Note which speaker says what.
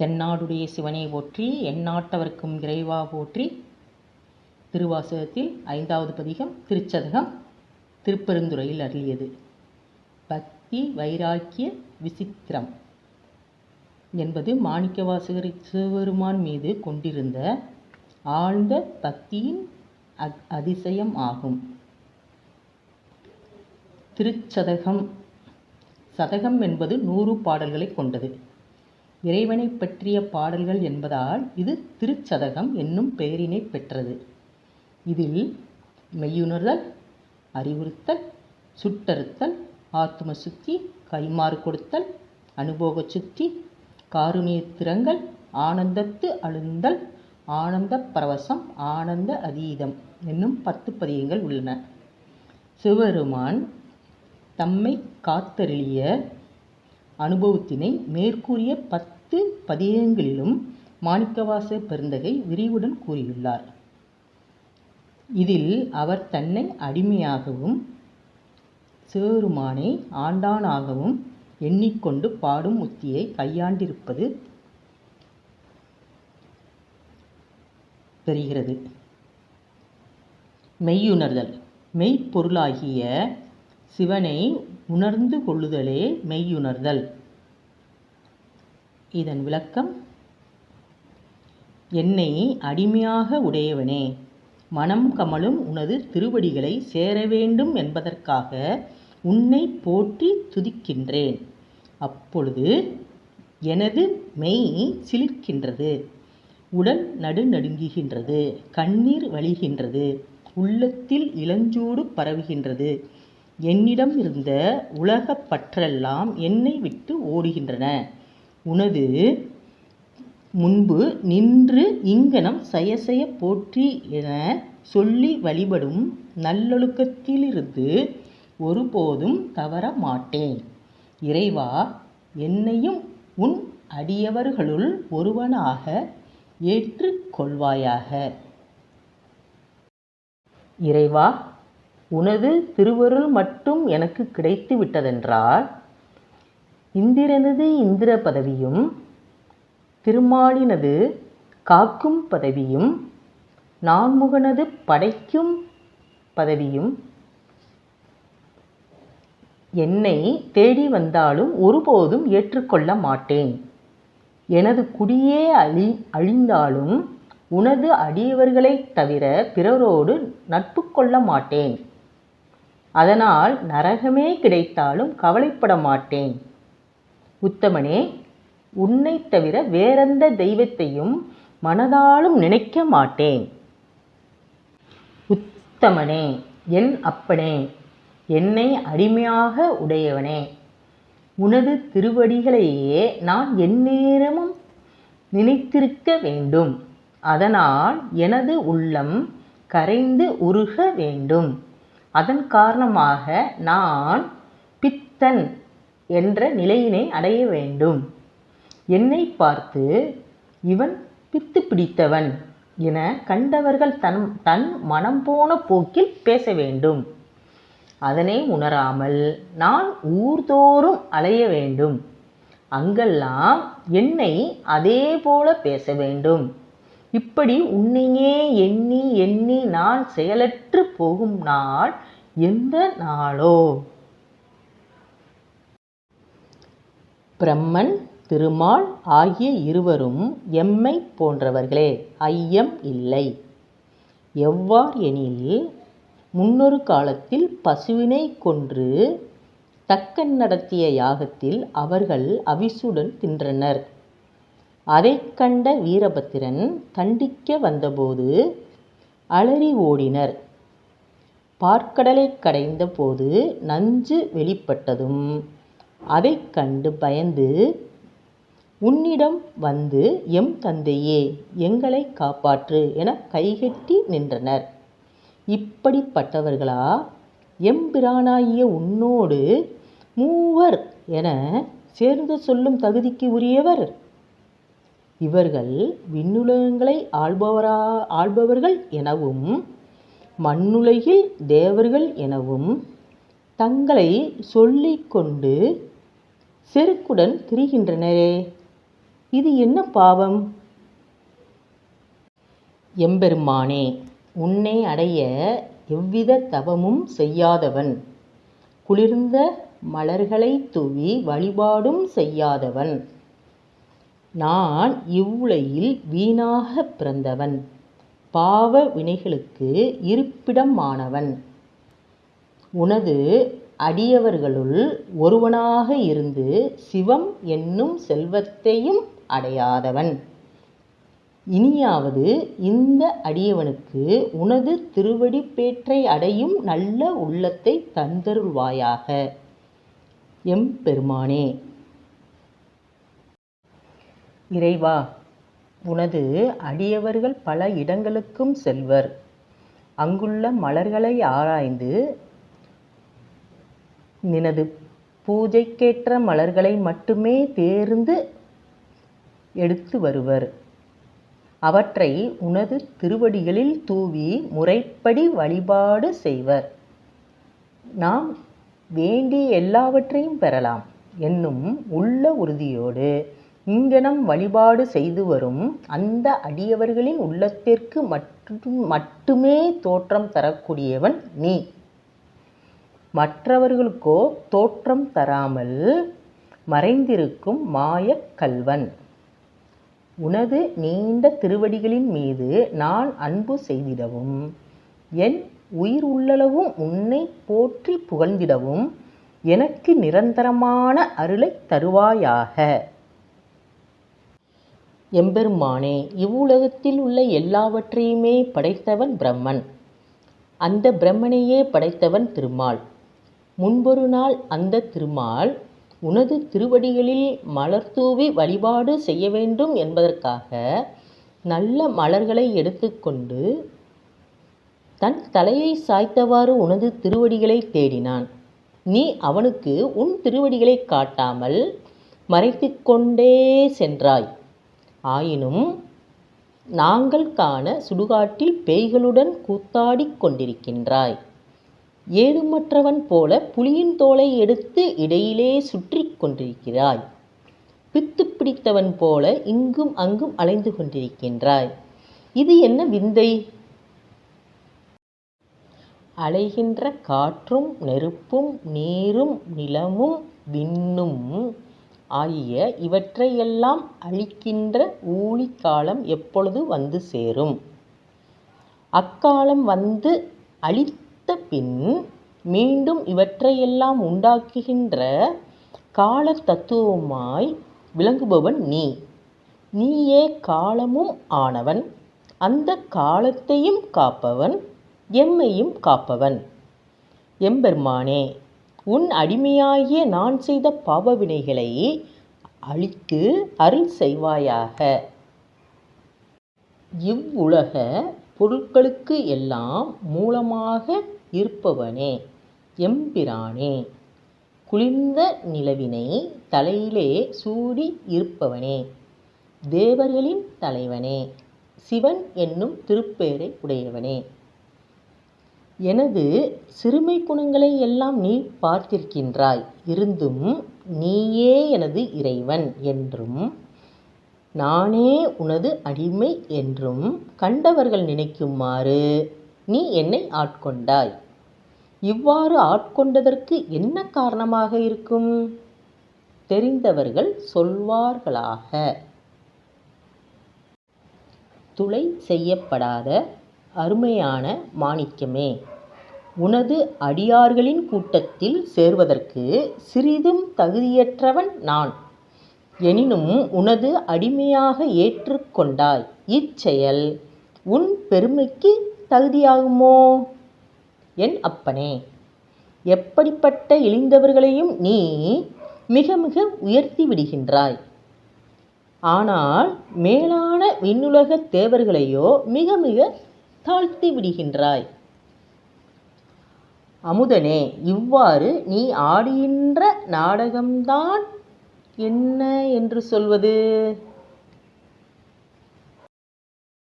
Speaker 1: தென்னாடுடைய சிவனை போற்றி எந்நாட்டவர்க்கும் இறைவா போற்றி. திருவாசகத்தில் ஐந்தாவது பதிகம் திருச்சதகம் திருப்பெருந்துறையில் அருளியது. பக்தி வைராக்கிய விசித்திரம் என்பது மாணிக்கவாசகர் சிவபெருமான் மீது கொண்டிருந்த ஆழ்ந்த பக்தியின் அதிசயம் ஆகும். திருச்சதகம் சதகம் என்பது நூறு பாடல்களை கொண்டது. இறைவனை பற்றிய பாடல்கள் என்பதால் இது திருச்சதகம் என்னும் பெயரினை பெற்றது. இதில் மெய்யுணர்தல் அறிவுறுத்தல் சுட்டறுத்தல் ஆத்ம சுத்தி கைமாறு கொடுத்தல் அனுபோக சுத்தி காருணியத்திரங்கள் ஆனந்தத்து அழுந்தல் ஆனந்த பரவசம் ஆனந்த அதீதம் என்னும் பத்து பதியங்கள் உள்ளன. சிவபெருமான் தம்மை காத்தருளிய அனுபவத்தினை மேற்கூறிய பத்து பதியங்களிலும் மாணிக்கவாச பெருந்தகை விரிவுடன் கூறியுள்ளார். இதில் அவர் தன்னை அடிமையாகவும் சிவபெருமானை ஆண்டானாகவும் எண்ணிக்கொண்டு பாடும் உத்தியை கையாண்டிருப்பது தெரிகிறது. மெய்யுணர்தல் மெய்ப்பொருளாகிய சிவனை உணர்ந்து கொள்ளுதலே மெய்யுணர்தல். இதன் விளக்கம் என்னை அடிமையாக உடையவனே மனம் கமலும் உனது திருவடிகளை சேர வேண்டும் என்பதற்காக உன்னை போற்றி துதிக்கின்றேன். அப்பொழுது எனது மெய் சிலிர்க்கின்றது உடல் நடுநடுங்குகின்றது கண்ணீர் வழிகின்றது உள்ளத்தில் இளஞ்சூடு பரவுகின்றது என்னிடம் இருந்த உலகப் பற்றெல்லாம் என்னை விட்டு ஓடுகின்றன. உனது முன்பு நின்று இங்கனம் சயசய போற்றி என சொல்லி வழிபடும் நல்லொழுக்கத்திலிருந்து ஒருபோதும் தவற மாட்டேன். இறைவா என்னையும் உன் அடியவர்களுள் ஒருவனாக ஏற்றுக்கொள்வாயாக. இறைவா உனது திருவருள் மட்டும் எனக்கு கிடைத்து விட்டதென்றால் இந்திரனது இந்திர பதவியும் திருமாலினது காக்கும் பதவியும் நான்முகனது படைக்கும் பதவியும் என்னை தேடி வந்தாலும் ஒருபோதும் ஏற்றுக்கொள்ள மாட்டேன். எனது குடியே அழி அழிந்தாலும் உனது அடியவர்களைத் தவிர பிறரோடு நட்பு கொள்ள மாட்டேன். அதனால் நரகமே கிடைத்தாலும் கவலைப்பட மாட்டேன். உத்தமனே உன்னை தவிர வேறெந்த தெய்வத்தையும் மனதாலும் நினைக்க மாட்டேன். உத்தமனே என் அப்பனே என்னை அடிமையாக உடையவனே உனது திருவடிகளையே நான் எந்நேரமும் நினைத்திருக்க வேண்டும். அதனால் எனது உள்ளம் கரைந்து உருக வேண்டும். அதன் காரணமாக நான் பித்தன் என்ற நிலையினை அடைய வேண்டும். என்னை பார்த்து இவன் பித்து பிடித்தவன் என கண்டவர்கள் தன் தன் மனம் போன போக்கில் பேச வேண்டும். அதனை உணராமல் நான் ஊர்தோறும் அலைய வேண்டும். அங்கெல்லாம் என்னை அதே போல பேச வேண்டும். இப்படி உன்னையே எண்ணி எண்ணி நான் செயலற்று போகும் நாள் எந்த நாளோ? பிரம்மன் திருமால் ஆகிய இருவரும் எம்மை போன்றவர்களே ஐயம் இல்லை. எவ்வாறு எனில் முன்னொரு காலத்தில் பசுவினை கொன்று தக்கன் நடத்திய யாகத்தில் அவர்கள் அவிசுடன் தின்றனர். அதைக் கண்ட வீரபத்திரன் தண்டிக்க வந்தபோது அலறி ஓடினர். பார்க்கடலைக் கடைந்த போது நஞ்சு வெளிப்பட்டதும் அதைக் கண்டு பயந்து உன்னிடம் வந்து எம் தந்தையே எங்களை காப்பாற்று என கைகட்டி நின்றனர். இப்படிப்பட்டவர்களா? எம்பிரானாகிய உன்னோடு மூவர் என சேர்ந்து சொல்லும் தகுதிக்கு உரியவர். இவர்கள் விண்ணுலகங்களை ஆள்பவரா ஆள்பவர்கள் எனவும் மண்ணுலகில் தேவர்கள் எனவும் தங்களை சொல்லிக்கொண்டு செருக்குடன் திரிகின்றனரே. இது என்ன பாவம்? எம்பெருமானே உன்னை அடைய எவ்வித தவமும் செய்யாதவன். குளிர்ந்த மலர்களை தூவி வழிபாடும் செய்யாதவன். நான் இவ்வுலகில் வீணாகப் பிறந்தவன். பாவ வினைகளுக்கு இருப்பிடமானவன். உனது அடியவர்களுள் ஒருவனாக இருந்து சிவம் என்னும் செல்வத்தையும் அடையாதவன். இனியாவது இந்த அடியவனுக்கு உனது திருவடிப்பேற்றை அடையும் நல்ல உள்ளத்தைத் தந்தருள்வாயாக. எம்பெருமானே இறைவா உனது அடியவர்கள் பல இடங்களுக்கும் செல்வர். அங்குள்ள மலர்களை ஆராய்ந்து நினது பூஜைக்கேற்ற மலர்களை மட்டுமே தேர்ந்து எடுத்து வருவர். அவற்றை உனது திருவடிகளில் தூவி முறைப்படி வழிபாடு செய்வர். நாம் வேண்டிய எல்லாவற்றையும் பெறலாம். என்னும் உள்ள உறுதியோடு இங்ஙனம் வழிபாடு செய்து வரும் அந்த அடியவர்களின் உள்ளத்திற்கு மட்டும் மட்டுமே தோற்றம் தரக்கூடியவன் நீ. மற்றவர்களுக்கோ தோற்றம் தராமல் மறைந்திருக்கும் மாயக் கள்வன் உனது நீண்ட திருவடிகளின் மீது நான் அன்பு செய்திடவும் என் உயிர் உள்ளளவும் உன்னை போற்றி புகழ்ந்திடவும் எனக்கு நிரந்தரமான அருளைத் தருவாயாக. எம்பெருமானே இவ்வுலகத்தில் உள்ள எல்லாவற்றையுமே படைத்தவன் பிரம்மன். அந்த பிரம்மனையே படைத்தவன் திருமால். முன்பொரு நாள் அந்த திருமால் உனது திருவடிகளில் மலர் தூவி வழிபாடு செய்ய வேண்டும் என்பதற்காக நல்ல மலர்களை எடுத்துக்கொண்டு தன் தலையை சாய்த்தவாறு உனது திருவடிகளைத் தேடினான். நீ அவனுக்கு உன் திருவடிகளை காட்டாமல் மறைத்து கொண்டே சென்றாய். ஆயினும் நாங்கள் காண சுடுகாட்டில் பேய்களுடன் கூத்தாடிக் கொண்டிருக்கின்றாய். ஏதுமற்றவன் போல புலியின் தோலை எடுத்து இடையிலே சுற்றிக் கொண்டிருக்கிறாய். பித்து பிடித்தவன் போல இங்கும் அங்கும் அலைந்து கொண்டிருக்கின்றாய். இது என்ன விந்தை? அலைகின்ற காற்றும் நெருப்பும் நீரும் நிலமும் விண்ணும் ஆகிய இவற்றையெல்லாம் அழிக்கின்ற ஊழிக் காலம் எப்பொழுது வந்து சேரும்? அக்காலம் வந்து அழித்த பின் மீண்டும் இவற்றையெல்லாம் உண்டாக்குகின்ற கால தத்துவமாய் விளங்குபவன் நீ. நீயே காலமும் ஆனவன். அந்த காலத்தையும் காப்பவன் எம்மையும் காப்பவன். எம்பெருமானே உன் அடிமையாகிய நான் செய்த பாவவினைகளை அழித்து அருள் செய்வாயாக. இவ்வுலக பொருட்களுக்கு எல்லாம் மூலமாக இருப்பவனே எம்பிரானே. குளிர்ந்த நிலவினை தலையிலே சூடி இருப்பவனே தேவர்களின் தலைவனே. சிவன் என்னும் திருப்பேரை உடையவனே. எனது சிறுமை குணங்களை எல்லாம் நீ பார்த்திருக்கின்றாய். இருந்தும் நீயே எனது இறைவன் என்றும் நானே உனது அடிமை என்றும் கண்டவர்கள் நினைக்குமாறு நீ என்னை ஆட்கொண்டாய். இவ்வாறு ஆட்கொண்டதற்கு என்ன காரணமாக இருக்கும்? தெரிந்தவர்கள் சொல்வார்களாக. துளை செய்யப்படாத அருமையான மாணிக்கமே. உனது அடியார்களின் கூட்டத்தில் சேர்வதற்கு சிறிதும் தகுதியற்றவன் நான். எனினும் உனது அடிமையாக ஏற்றுக்கொண்டாய் இச்செயல் உன் பெருமைக்கு தகுதியாகுமோ? என் அப்பனே எப்படிப்பட்ட இழிந்தவர்களையும் நீ மிக மிக உயர்த்தி விடுகின்றாய். ஆனால் மேலான விண்ணுலகத் தேவர்களையோ மிக மிக தாழ்த்தி விடுகின்றாய். அமுதனே இவ்வாறு நீ ஆடுகின்ற நாடகம்தான் என்ன என்று சொல்வது?